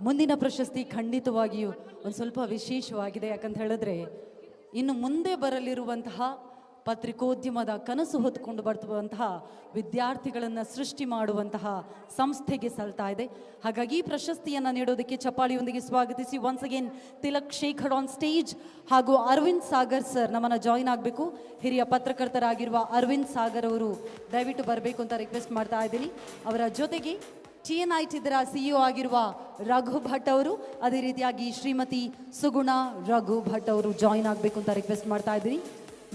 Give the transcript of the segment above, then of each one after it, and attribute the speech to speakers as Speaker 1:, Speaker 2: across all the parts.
Speaker 1: ಮುಂದಿನ ಪ್ರಶಸ್ತಿ ಖಂಡಿತವಾಗಿಯೂ ಒಂದು ಸ್ವಲ್ಪ ವಿಶೇಷವಾಗಿದೆ. ಯಾಕಂತ ಹೇಳಿದ್ರೆ, ಇನ್ನು ಮುಂದೆ ಬರಲಿರುವಂತಹ ಪತ್ರಿಕೋದ್ಯಮದ ಕನಸು ಹೊತ್ತುಕೊಂಡು ಬರ್ತುವಂತಹ ವಿದ್ಯಾರ್ಥಿಗಳನ್ನು ಸೃಷ್ಟಿ ಮಾಡುವಂತಹ ಸಂಸ್ಥೆಗೆ ಸಲ್ತಾ ಇದೆ. ಹಾಗಾಗಿ ಈ ಪ್ರಶಸ್ತಿಯನ್ನು ನೀಡೋದಕ್ಕೆ ಚಪ್ಪಾಳಿಯೊಂದಿಗೆ ಸ್ವಾಗತಿಸಿ once again Tilak Shekhar on stage ಹಾಗೂ ಅರವಿಂದ್ ಸಾಗರ್ ಸರ್ ನಮ್ಮನ್ನು ಜಾಯಿನ್ ಆಗಬೇಕು. ಹಿರಿಯ ಪತ್ರಕರ್ತರಾಗಿರುವ ಅರವಿಂದ್ ಸಾಗರ್ ಅವರು ದಯವಿಟ್ಟು ಬರಬೇಕು ಅಂತ ರಿಕ್ವೆಸ್ಟ್ ಮಾಡ್ತಾ ಇದ್ದೀನಿ. ಅವರ ಜೊತೆಗೆ ಟಿ ಎನ್ ಐ ಆಗಿರುವ ರಘು ಭಟ್ ಅವರು. ಅದೇ ರೀತಿಯಾಗಿ ಶ್ರೀಮತಿ ಸುಗುಣ ರಘು ಭಟ್ ಅವರು ಜಾಯಿನ್ ಆಗಬೇಕು ಅಂತ ರಿಕ್ವೆಸ್ಟ್ ಮಾಡ್ತಾ ಇದ್ದೀನಿ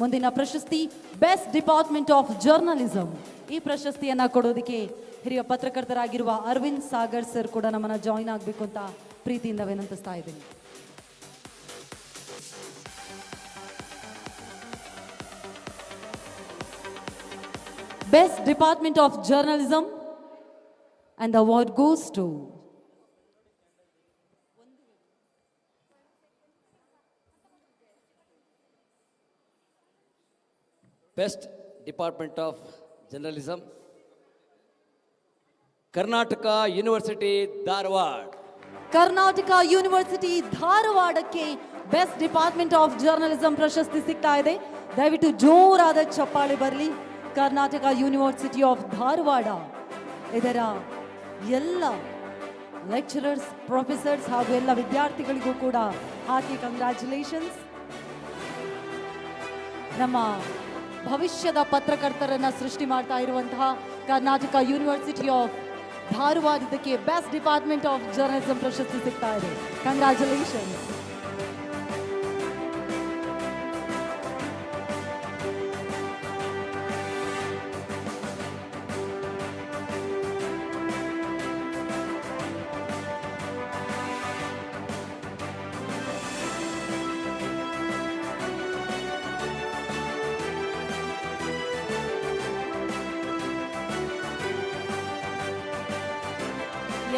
Speaker 1: ಮುಂದಿನ ಪ್ರಶಸ್ತಿ ಬೆಸ್ಟ್ ಡಿಪಾರ್ಟ್ಮೆಂಟ್ ಆಫ್ ಜರ್ನಲಿಸಂ ಈ ಪ್ರಶಸ್ತಿಯನ್ನು ಕೊಡೋದಕ್ಕೆ ಹಿರಿಯ ಪತ್ರಕರ್ತರಾಗಿರುವ ಅರವಿಂದ್ ಸಾಗರ್ ಸರ್ ಕೂಡ ನಮ್ಮನ್ನು ಜಾಯಿನ್ ಆಗಬೇಕು ಅಂತ ಪ್ರೀತಿಯಿಂದ ವಿನಂತಿಸ್ತಾ ಇದ್ದೀನಿ. Best department of journalism and the award goes to
Speaker 2: best department of journalism Karnataka university Dharwad
Speaker 1: Karnataka university ಧಾರವಾಡಕ್ಕೆ ಬೆಸ್ಟ್ ಡಿಪಾರ್ಟ್ಮೆಂಟ್ ಆಫ್ ಜರ್ನಲಿಸಂ ಪ್ರಶಸ್ತಿ ಸಿಗ್ತಾ ಇದೆ ದಯವಿಟ್ಟು ಜೋರಾದ ಚಪ್ಪಾಳೆ ಬರಲಿ ಕರ್ನಾಟಕ ಯೂನಿವರ್ಸಿಟಿ ಆಫ್ ಧಾರವಾಡ ಇದರ ಎಲ್ಲ ಲೆಕ್ಚರರ್ಸ್ ಪ್ರೊಫೆಸರ್ಸ್ ಹಾಗೂ ಎಲ್ಲ ವಿದ್ಯಾರ್ಥಿಗಳಿಗೂ ಕೂಡ ಹಾಕಿ ಕಂಗ್ರ್ಯಾಚುಲೇಷನ್ಸ್ ನಮ್ಮ ಭವಿಷ್ಯದ ಪತ್ರಕರ್ತರನ್ನ ಸೃಷ್ಟಿ ಮಾಡ್ತಾ ಇರುವಂತಹ ಕರ್ನಾಟಕ ಯೂನಿವರ್ಸಿಟಿ ಆಫ್ ಧಾರವಾಡ ಇದಕ್ಕೆ ಬೆಸ್ಟ್ ಡಿಪಾರ್ಟ್ಮೆಂಟ್ ಆಫ್ ಜರ್ನಲಿಸಂ ಪ್ರಶಸ್ತಿ ಸಿಗ್ತಾ ಇದೆ. ಕಂಗ್ರ್ಯಾಚುಲೇಷನ್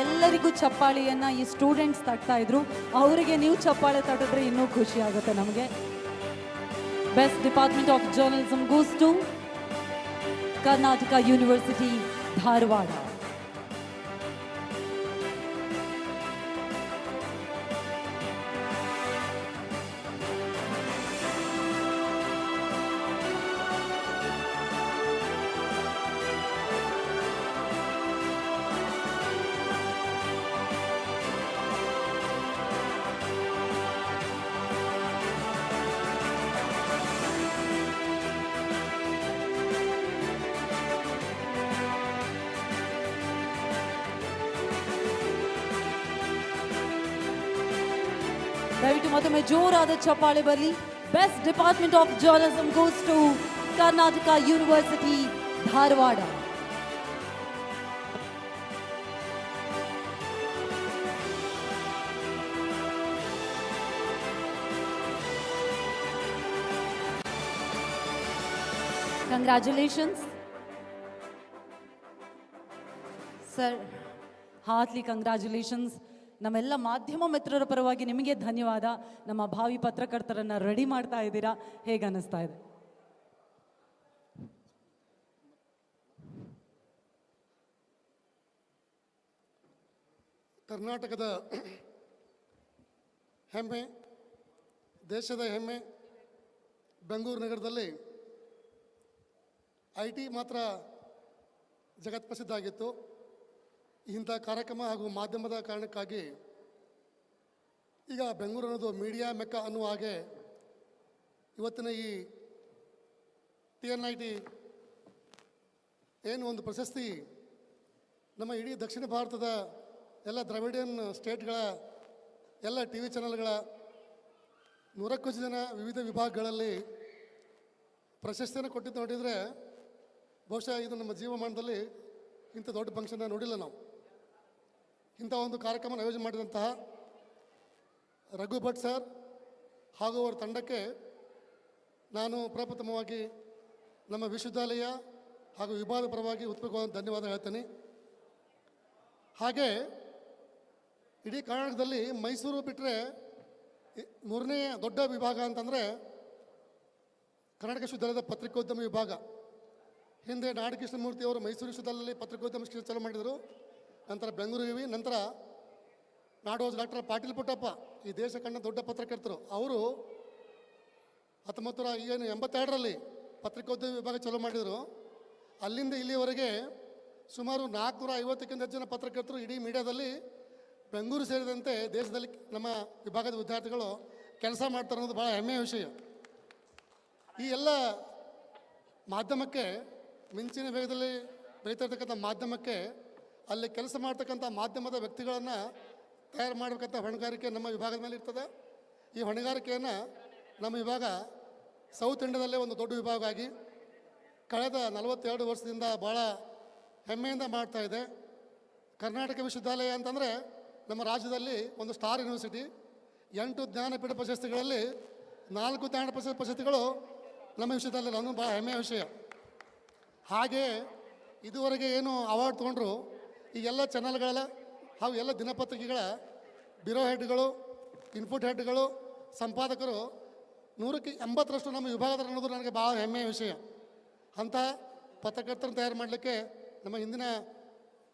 Speaker 1: ಎಲ್ಲರಿಗೂ ಚಪ್ಪಾಳಿಯನ್ನು ಈ ಸ್ಟೂಡೆಂಟ್ಸ್ ತಟ್ತಾ ಇದ್ರು. ಅವರಿಗೆ ನೀವು ಚಪ್ಪಾಳೆ ತಟ್ಟಿದ್ರೆ ಇನ್ನೂ ಖುಷಿ ಆಗುತ್ತೆ ನಮಗೆ. Best department of journalism goes to Karnataka university Dharwad ದಯವಿಟ್ಟು ಮತ್ತೊಮ್ಮೆ ಜೋರಾದ ಚಪ್ಪಾಳೆ ಬರಲಿ best department of journalism goes to Karnataka university Dharwad congratulations sir heartily congratulations ನಮ್ಮೆಲ್ಲ ಮಾಧ್ಯಮ ಮಿತ್ರರ ಪರವಾಗಿ ನಿಮಗೆ ಧನ್ಯವಾದ. ನಮ್ಮ ಭಾವಿ ಪತ್ರಕರ್ತರನ್ನು ರೆಡಿ ಮಾಡ್ತಾ ಇದ್ದೀರಾ? ಹೇಗೆ ಅನ್ನಿಸ್ತಾ ಇದೆ?
Speaker 3: ಕರ್ನಾಟಕದ ಹೆಮ್ಮೆ, ದೇಶದ ಹೆಮ್ಮೆ, ಬೆಂಗಳೂರು ನಗರದಲ್ಲಿ ಐ ಟಿ ಮಾತ್ರ ಜಗತ್ಪ್ರಸಿದ್ಧ ಆಗಿತ್ತು. ಇಂಥ ಕಾರ್ಯಕ್ರಮ ಹಾಗೂ ಮಾಧ್ಯಮದ ಕಾರಣಕ್ಕಾಗಿ ಈಗ ಬೆಂಗಳೂರು ಅನ್ನೋದು ಮೀಡಿಯಾ ಮೆಕ್ಕ ಅನ್ನುವ ಹಾಗೆ ಇವತ್ತಿನ ಈ ಟಿ ಎನ್ ಐ ಟಿ ಏನು ಒಂದು ಪ್ರಶಸ್ತಿ ನಮ್ಮ ಇಡೀ ದಕ್ಷಿಣ ಭಾರತದ ಎಲ್ಲ ದ್ರಾವಿಡಿಯನ್ ಸ್ಟೇಟ್ಗಳ, ಎಲ್ಲ ಟಿ ವಿ ಚಾನಲ್ಗಳ ನೂರಕ್ಕೂ ಜನ ವಿವಿಧ ವಿಭಾಗಗಳಲ್ಲಿ ಪ್ರಶಸ್ತಿಯನ್ನು ಕೊಟ್ಟಿದ್ದು ನೋಡಿದರೆ ಬಹುಶಃ ಇದು ನಮ್ಮ ಜೀವಮಾನದಲ್ಲಿ ಇಂಥ ದೊಡ್ಡ ಫಂಕ್ಷನ್ನ ನೋಡಿಲ್ಲ ನಾವು. ಇಂಥ ಒಂದು ಕಾರ್ಯಕ್ರಮ ಆಯೋಜನೆ ಮಾಡಿದಂತಹ ರಘು ಭಟ್ ಸರ್ ಹಾಗೂ ಅವರ ತಂಡಕ್ಕೆ ನಾನು ಪ್ರಪ್ರಥಮವಾಗಿ ನಮ್ಮ ವಿಶ್ವವಿದ್ಯಾಲಯ ಹಾಗೂ ವಿಭಾಗದ ಪರವಾಗಿ ಉತ್ಪೂರ್ವವಾದ ಧನ್ಯವಾದ ಹೇಳ್ತೇನೆ. ಹಾಗೆ ಇಡೀ ಕರ್ನಾಟಕದಲ್ಲಿ ಮೈಸೂರು ಬಿಟ್ಟರೆ ಮೂರನೇ ದೊಡ್ಡ ವಿಭಾಗ ಅಂತಂದರೆ ಕರ್ನಾಟಕ ವಿಶ್ವವಿದ್ಯಾಲಯದ ಪತ್ರಿಕೋದ್ಯಮ ವಿಭಾಗ. ಹಿಂದೆ ನಾಡಕೃಷ್ಣಮೂರ್ತಿ ಅವರು ಮೈಸೂರು ವಿಶ್ವವಿದ್ಯಾಲಯದಲ್ಲಿ ಪತ್ರಿಕೋದ್ಯಮ ಶಿಕ್ಷಣ ಚಾಲೂ ಮಾಡಿದರು. ನಂತರ ಬೆಂಗಳೂರು ನಂತರ ನಾಡೋಜ್ ಡಾಕ್ಟರ್ ಪಾಟೀಲ್ ಪುಟ್ಟಪ್ಪ ಈ ದೇಶ ಕಂಡ ದೊಡ್ಡ ಪತ್ರಕರ್ತರು. ಅವರು ಹತ್ತೊಂಬತ್ತು ನೂರ ಏನು, ಎಂಬತ್ತೆರಡರಲ್ಲಿ ಪತ್ರಿಕೋದ್ಯಮ ವಿಭಾಗ ಚಾಲೂ ಮಾಡಿದರು. ಅಲ್ಲಿಂದ ಇಲ್ಲಿವರೆಗೆ ಸುಮಾರು ನಾಲ್ಕುನೂರ ಐವತ್ತಕ್ಕಿಂತ ಹೆಚ್ಚು ಜನ ಪತ್ರಕರ್ತರು ಇಡೀ ಮೀಡಿಯಾದಲ್ಲಿ ಬೆಂಗಳೂರು ಸೇರಿದಂತೆ ದೇಶದಲ್ಲಿ ನಮ್ಮ ವಿಭಾಗದ ವಿದ್ಯಾರ್ಥಿಗಳು ಕೆಲಸ ಮಾಡ್ತಾರೆ ಅನ್ನೋದು ಭಾಳ ಹೆಮ್ಮೆಯ ವಿಷಯ. ಈ ಎಲ್ಲ ಮಾಧ್ಯಮಕ್ಕೆ, ಮಿಂಚಿನ ವೇಗದಲ್ಲಿ ಬೆಳೀತಾ ಇರ್ತಕ್ಕಂಥ ಮಾಧ್ಯಮಕ್ಕೆ ಅಲ್ಲಿ ಕೆಲಸ ಮಾಡ್ತಕ್ಕಂಥ ಮಾಧ್ಯಮದ ವ್ಯಕ್ತಿಗಳನ್ನು ತಯಾರು ಮಾಡಬೇಕಂತ ಹೊಣೆಗಾರಿಕೆ ನಮ್ಮ ವಿಭಾಗದ ಮೇಲೆ ಇರ್ತದೆ. ಈ ಹೊಣೆಗಾರಿಕೆಯನ್ನು ನಮ್ಮ ವಿಭಾಗ ಸೌತ್ ಇಂಡಿಯಾದಲ್ಲೇ ಒಂದು ದೊಡ್ಡ ವಿಭಾಗ ಆಗಿ ಕಳೆದ ನಲವತ್ತೆರಡು ವರ್ಷದಿಂದ ಭಾಳ ಹೆಮ್ಮೆಯಿಂದ ಮಾಡ್ತಾ ಇದೆ. ಕರ್ನಾಟಕ ವಿಶ್ವವಿದ್ಯಾಲಯ ಅಂತಂದರೆ ನಮ್ಮ ರಾಜ್ಯದಲ್ಲಿ ಒಂದು ಸ್ಟಾರ್ ಯೂನಿವರ್ಸಿಟಿ. ಎಂಟು ಜ್ಞಾನಪೀಠ ಪ್ರಶಸ್ತಿಗಳಲ್ಲಿ ನಾಲ್ಕು ಜ್ಞಾನ ಪ್ರಶಸ್ತಿ ಪ್ರಶಸ್ತಿಗಳು ನಮ್ಮ ವಿಶ್ವವಿದ್ಯಾಲಯದಲ್ಲಿ. ಅದು ಭಾಳ ಹೆಮ್ಮೆಯ ವಿಷಯ. ಹಾಗೆ ಇದುವರೆಗೆ ಏನು ಅವಾರ್ಡ್ ತೊಗೊಂಡ್ರು ಈ ಎಲ್ಲ ಚಾನಲ್ಗಳೆಲ್ಲ ಹಾಗೂ ಎಲ್ಲ ದಿನಪತ್ರಿಕೆಗಳ ಬ್ಯೂರೋ ಹೆಡ್ಗಳು ಇನ್ಪುಟ್ ಹೆಡ್ಗಳು ಸಂಪಾದಕರು ನೂರಕ್ಕೆ ಎಂಬತ್ತರಷ್ಟು ನಮ್ಮ ವಿಭಾಗದ ಅನ್ನೋದು ನನಗೆ ಭಾಳ ಹೆಮ್ಮೆಯ ವಿಷಯ. ಅಂಥ ಪತ್ರಕರ್ತರನ್ನು ತಯಾರು ಮಾಡಲಿಕ್ಕೆ ನಮ್ಮ ಹಿಂದಿನ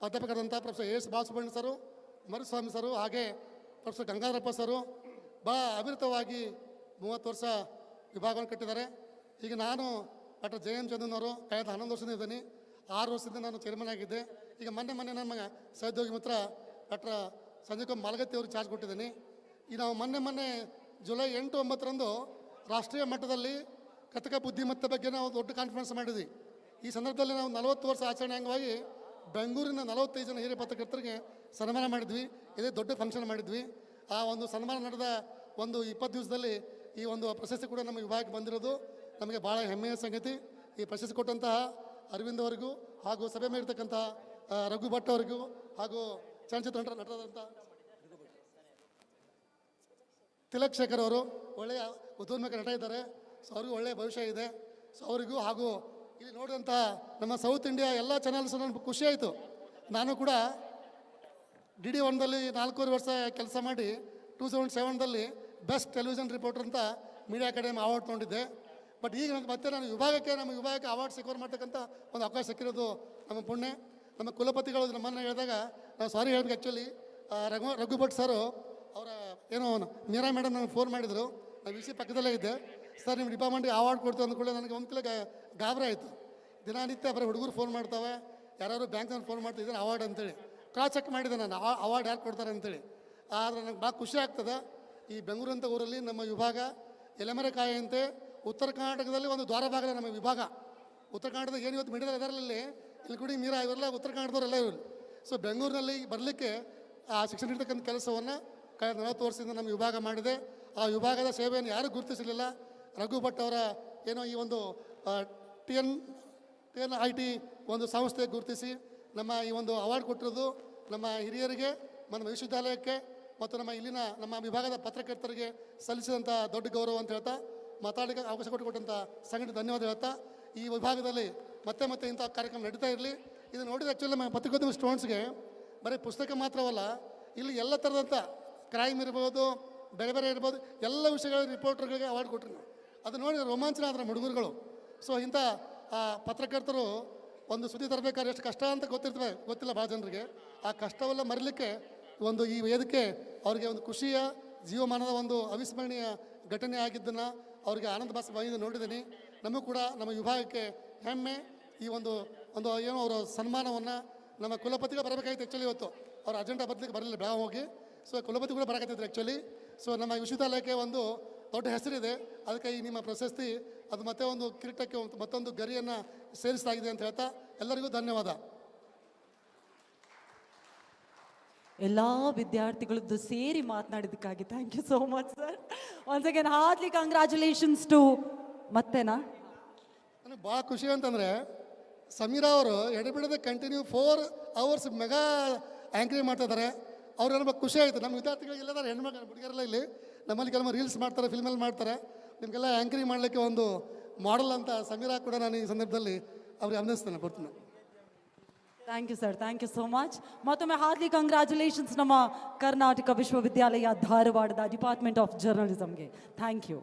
Speaker 3: ಅಧ್ಯಾಪಕರಾದಂಥ professor A S Balasubramanya sir, Maruswamy sir, ಹಾಗೆ ಪ್ರೊಫೆಸರ್ ಗಂಗಾಧರಪ್ಪ ಸರು ಭಾಳ ಅವಿರತವಾಗಿ ಮೂವತ್ತು ವರ್ಷ ವಿಭಾಗವನ್ನು ಕಟ್ಟಿದ್ದಾರೆ. ಈಗ ನಾನು ಡಾಕ್ಟರ್ ಜೆ ಎಂ ಚಂದನ್ ಅವರು ಕಳೆದ ಹನ್ನೊಂದು ವರ್ಷದಿಂದ ಇದ್ದೀನಿ. ಆರು ವರ್ಷದಿಂದ ನಾನು ಚೇರ್ಮನ್ ಆಗಿದ್ದೆ. ಈಗ ಮೊನ್ನೆ ಮೊನ್ನೆ ನಮ್ಮ ಸಹೋದ್ಯೋಗಿ ಮಿತ್ರ ಡಾಕ್ಟರ್ ಸಂಜಯ್ ಕುಮಾರ್ ಮಾಲಗತ್ತಿ ಅವರು ಚಾರ್ಜ್ ಕೊಟ್ಟಿದ್ದೀನಿ. ಈ ನಾವು ಮೊನ್ನೆ ಮೊನ್ನೆ ಜುಲೈ ಎಂಟು ಒಂಬತ್ತರಂದು ರಾಷ್ಟ್ರೀಯ ಮಟ್ಟದಲ್ಲಿ ಕೃತಕ ಬುದ್ಧಿಮತ್ತೆ ಬಗ್ಗೆ ನಾವು ದೊಡ್ಡ ಕಾನ್ಫರೆನ್ಸ್ ಮಾಡಿದ್ವಿ. ಈ ಸಂದರ್ಭದಲ್ಲಿ ನಾವು ನಲವತ್ತು ವರ್ಷ ಆಚರಣೆ ಅಂಗವಾಗಿ ಬೆಂಗಳೂರಿನ ನಲವತ್ತೈದು ಜನ ಹಿರಿಯ ಪತ್ರಕರ್ತರಿಗೆ ಸನ್ಮಾನ ಮಾಡಿದ್ವಿ. ಇದೇ ದೊಡ್ಡ ಫಂಕ್ಷನ್ ಮಾಡಿದ್ವಿ. ಆ ಒಂದು ಸನ್ಮಾನ ನಡೆದ ಒಂದು ಇಪ್ಪತ್ತು ದಿವಸದಲ್ಲಿ ಈ ಒಂದು ಪ್ರಶಸ್ತಿ ಕೂಡ ನಮ್ಮ ವಿಭಾಗಕ್ಕೆ ಬಂದಿರೋದು. ನಮಗೆ ಭಾಳ ಹೆಮ್ಮೆಯ ಸಂಗತಿ. ಈ ಪ್ರಶಸ್ತಿ ಕೊಟ್ಟಂತಹ ಅರವಿಂದ್ ಅವರಿಗೂ ಹಾಗೂ ಸಭೆ ಮೇಲಿರ್ತಕ್ಕಂತಹ ಆ, ರಘು ಭಟ್ ಅವರಿಗೂ ಹಾಗೂ ಚಲನಚಿತ್ರ ನಟ ನಟರಾದಂಥ ತಿಲಕ್ ಶೇಖರ್ ಅವರು ಒಳ್ಳೆಯ ಉದ್ಯೋನ್ಮುಖ ನಟ ಇದ್ದಾರೆ. ಸೊ, ಅವ್ರಿಗೂ ಒಳ್ಳೆಯ ಭವಿಷ್ಯ ಇದೆ. ಸೊ, ಅವರಿಗೂ ಹಾಗೂ ಇಲ್ಲಿ ನೋಡಿದಂಥ ನಮ್ಮ ಸೌತ್ ಇಂಡಿಯಾ ಎಲ್ಲ ಚಾನಲ್ಸ್ ನನಗೆ ಖುಷಿ ಆಯಿತು. ನಾನು ಕೂಡ ಡಿ ಡಿ ಒನ್ದಲ್ಲಿ ನಾಲ್ಕೂವರೆ ವರ್ಷ ಕೆಲಸ ಮಾಡಿ ಟೂ ಸೆವೆಂಟ್ ಸೆವೆನ್ದಲ್ಲಿ ಬೆಸ್ಟ್ ಟೆಲಿವಿಷನ್ ರಿಪೋರ್ಟರ್ ಅಂತ ಮೀಡಿಯಾ ಅಕಾಡೆಮಿ ಅವಾರ್ಡ್ ತೊಗೊಂಡಿದ್ದೆ. ಬಟ್ ಈಗ ನನಗೆ ಮತ್ತೆ ನಾನು ವಿಭಾಗಕ್ಕೆ ನಮ್ಮ ವಿಭಾಗಕ್ಕೆ ಅವಾರ್ಡ್ ಸಿಕ್ಕೋರ್ ಮಾಡ್ತಕ್ಕಂಥ ಒಂದು ಅವಕಾಶ ಸಿಕ್ಕಿರೋದು ನಮ್ಮ ಪುಣ್ಯ. ನಮ್ಮ ಕುಲಪತಿಗಳು ನಮ್ಮನ್ನು ಹೇಳಿದಾಗ ನಾವು ಸಾರಿ ಹೇಳ್ಬೇಕು ಆ್ಯಕ್ಚುಲಿ ರಘು ರಘು ಭಟ್ ಸರು, ಅವರ ಏನೋ ಮೀರಾ ಮೇಡಮ್ ನನಗೆ ಫೋನ್ ಮಾಡಿದರು. ನಾನು ವಿಷಯ ಪಕ್ಕದಲ್ಲೇ ಇದ್ದೆ. ಸರ್ ನಿಮ್ಮ ಡಿಪಾರ್ಟ್ಮೆಂಟ್ಗೆ ಅವಾರ್ಡ್ ಕೊಡ್ತೀವಿ ಅಂದ್ಕೊಳ್ಳಿ ನನಗೆ ಒಂದು ಕಿಲೋ ಗಾಬರಿ ಆಯಿತು. ದಿನಾನಿತ್ಯ ಬರೀ ಹುಡುಗರು ಫೋನ್ ಮಾಡ್ತಾವೆ. ಯಾರು ಬ್ಯಾಂಕ್ನಲ್ಲಿ ಫೋನ್ ಮಾಡ್ತಿದ್ದಾರೆ ಅವಾರ್ಡ್ ಅಂತೇಳಿ. ಕ್ರಾಸ್ ಚೆಕ್ ಮಾಡಿದೆ ನಾನು ಅವಾರ್ಡ್ ಯಾರು ಕೊಡ್ತಾರೆ ಅಂತೇಳಿ. ಆದರೆ ನನಗೆ ಭಾಳ ಖುಷಿ ಆಗ್ತದೆ. ಈ ಬೆಂಗಳೂರು ಅಂತ ಊರಲ್ಲಿ ನಮ್ಮ ವಿಭಾಗ ಎಲೆಮರೆಕಾಯಿಯಂತೆ ಉತ್ತರ ಕರ್ನಾಟಕದಲ್ಲಿ ಒಂದು ದ್ವಾರ ಭಾಗದ ನಮ್ಮ ವಿಭಾಗ. ಉತ್ತರ ಕರ್ನಾಟಕದ ಏನು ಇವತ್ತು ಅದರಲ್ಲಿ ಇಲ್ಲಿ ಕೂಡ ಮೀರಾ ಇವರೆಲ್ಲ ಉತ್ತರ ಕನ್ನಡದವರೆಲ್ಲ ಇವರು. ಸೊ ಬೆಂಗಳೂರಿನಲ್ಲಿ ಬರಲಿಕ್ಕೆ ಆ ಶಿಕ್ಷಣ ನೀಡ್ತಕ್ಕಂಥ ಕೆಲಸವನ್ನು ಕಳೆದ ನಲವತ್ತು ವರ್ಷದಿಂದ ನಮ್ಮ ವಿಭಾಗ ಮಾಡಿದೆ. ಆ ವಿಭಾಗದ ಸೇವೆಯನ್ನು ಯಾರೂ ಗುರುತಿಸಲಿಲ್ಲ. ರಘು ಭಟ್ ಅವರ ಏನೋ ಈ ಒಂದು T N T N I T ಒಂದು ಸಂಸ್ಥೆ ಗುರುತಿಸಿ ನಮ್ಮ ಈ ಒಂದು ಅವಾರ್ಡ್ ಕೊಟ್ಟಿರೋದು ನಮ್ಮ ಹಿರಿಯರಿಗೆ, ನಮ್ಮ ವಿಶ್ವವಿದ್ಯಾಲಯಕ್ಕೆ ಮತ್ತು ನಮ್ಮ ಇಲ್ಲಿನ ನಮ್ಮ ವಿಭಾಗದ ಪತ್ರಕರ್ತರಿಗೆ ಸಲ್ಲಿಸಿದಂಥ ದೊಡ್ಡ ಗೌರವ ಅಂತ ಹೇಳ್ತಾ ಮಾತಾಡಲಿಕ್ಕೆ ಅವಕಾಶ ಕೊಟ್ಟುಕೊಟ್ಟಂಥ ಸಂಘಟನೆ ಧನ್ಯವಾದ ಹೇಳ್ತಾ ಈ ವಿಭಾಗದಲ್ಲಿ ಮತ್ತೆ ಮತ್ತೆ ಇಂಥ ಕಾರ್ಯಕ್ರಮ ನಡೀತಾ ಇರಲಿ. ಇದು ನೋಡಿದ ಆ್ಯಕ್ಚುಲಿ ನಮ್ಮ ಪತ್ರಿಕೋದ್ಯಮ ಸ್ಟೂಡೆಂಟ್ಸ್ಗೆ ಬರೀ ಪುಸ್ತಕ ಮಾತ್ರವಲ್ಲ ಇಲ್ಲಿ ಎಲ್ಲ ಥರದಂಥ ಕ್ರೈಮ್ ಇರ್ಬೋದು ಬೇರೆ ಬೇರೆ ಇರ್ಬೋದು ಎಲ್ಲ ವಿಷಯಗಳ ರಿಪೋರ್ಟರ್ಗಳಿಗೆ ಅವಾರ್ಡ್ ಕೊಟ್ಟರು ನಾವು. ಅದು ನೋಡಿ ರೋಮಾಂಚನ ಆದ್ರೆ ಹುಡುಗರುಗಳು. ಸೊ ಇಂಥ ಆ, ಪತ್ರಕರ್ತರು ಒಂದು ಸುದ್ದಿ ತರಬೇಕಾದ್ರೆ ಎಷ್ಟು ಕಷ್ಟ ಅಂತ ಗೊತ್ತಿರ್ತವೆ ಗೊತ್ತಿಲ್ಲ ಭಾಳ ಜನರಿಗೆ. ಆ ಕಷ್ಟವೆಲ್ಲ ಮರಿಲಿಕ್ಕೆ ಒಂದು ಈ ವೇದಿಕೆ ಅವರಿಗೆ ಒಂದು ಖುಷಿಯ ಜೀವಮಾನದ ಒಂದು ಅವಿಸ್ಮರಣೀಯ ಘಟನೆ ಆಗಿದ್ದನ್ನು ಅವರಿಗೆ ಆನಂದ ಭಾಸ ಬಾಯಿಂದ ನೋಡಿದ್ದೀನಿ. ನಮಗೂ ಕೂಡ ನಮ್ಮ ವಿಭಾಗಕ್ಕೆ ಹೆಮ್ಮೆ. ಈ ಒಂದು ಒಂದು ಏನೋ ಅವರ ಸನ್ಮಾನವನ್ನು ನಮ್ಮ ಕುಲಪತಿಗಳು ಬರಬೇಕಾಗಿತ್ತು ಆ್ಯಕ್ಚುಲಿ ಇವತ್ತು. ಅವ್ರ ಅಜೆಂಡಾ ಬದಲಿಗೆ ಬರಲಿಲ್ಲ ಬ್ಯಾ ಹೋಗಿ. ಸೊ ಕುಲಪತಿ ಕೂಡ ಬರಕತ್ತಿದ್ರು ಆ್ಯಕ್ಚುಲಿ ಸೊ ನಮ್ಮ ವಿಶ್ವವಿದ್ಯಾಲಯಕ್ಕೆ ಒಂದು ದೊಡ್ಡ ಹೆಸರಿದೆ. ಅದಕ್ಕೆ ಈ ನಿಮ್ಮ ಪ್ರಶಸ್ತಿ ಅದು ಮತ್ತೆ ಒಂದು ಕಿರೀಟಕ್ಕೆ ಮತ್ತೊಂದು ಗರಿಯನ್ನು ಸೇರಿಸಲಾಗಿದೆ ಅಂತ ಹೇಳ್ತಾ ಎಲ್ಲರಿಗೂ ಧನ್ಯವಾದ.
Speaker 1: ಎಲ್ಲ ವಿದ್ಯಾರ್ಥಿಗಳದ್ದು ಸೇರಿ ಮಾತನಾಡಿದ್ದಕ್ಕಾಗಿ thank you so much sir once again heartily congratulations to ಮತ್ತೆನಾ?
Speaker 3: ನನಗೆ ಭಾಳ ಖುಷಿ ಅಂತಂದರೆ ಸಮೀರಾ ಅವರು ಎಡೆಬಿಡದೆ continue four hours mega anchoring ಮಾಡ್ತಾ ಇದ್ದಾರೆ ಅವ್ರು ನನಗೆ ಖುಷಿ ಆಯಿತು. ನಮ್ಮ ವಿದ್ಯಾರ್ಥಿಗಳಿಗೆ ಇಲ್ಲದಾರೆ ಹೆಣ್ಮಕ್ಳು, ಹುಡುಗಿಯರೆಲ್ಲ ಇಲ್ಲಿ. ನಮ್ಮಲ್ಲಿ ಕೆಲವೊಮ್ಮೆ ರೀಲ್ಸ್ ಮಾಡ್ತಾರೆ ಫಿಲ್ಮಲ್ಲಿ ಮಾಡ್ತಾರೆ. ನಿಮಗೆಲ್ಲ ಆ್ಯಂಕರಿಂಗ್ ಮಾಡಲಿಕ್ಕೆ ಒಂದು ಮಾಡಲ್ ಅಂತ ಸಮೀರಾ ಕೂಡ ನಾನು ಈ ಸಂದರ್ಭದಲ್ಲಿ ಅವ್ರಿಗೆ ಅಭಿನಯಿಸ್ತೇನೆ ಬರ್ತೀನಿ
Speaker 1: thank you sir thank you so much ಮತ್ತೊಮ್ಮೆ ಹಾರ್ಲಿ ಕಂಗ್ರ್ಯಾಚುಲೇಷನ್ಸ್ ನಮ್ಮ ಕರ್ನಾಟಕ ವಿಶ್ವವಿದ್ಯಾಲಯ ಧಾರವಾಡದ ಡಿಪಾರ್ಟ್ಮೆಂಟ್ ಆಫ್ ಜರ್ನಲಿಸಮ್ಗೆ ಥ್ಯಾಂಕ್ ಯು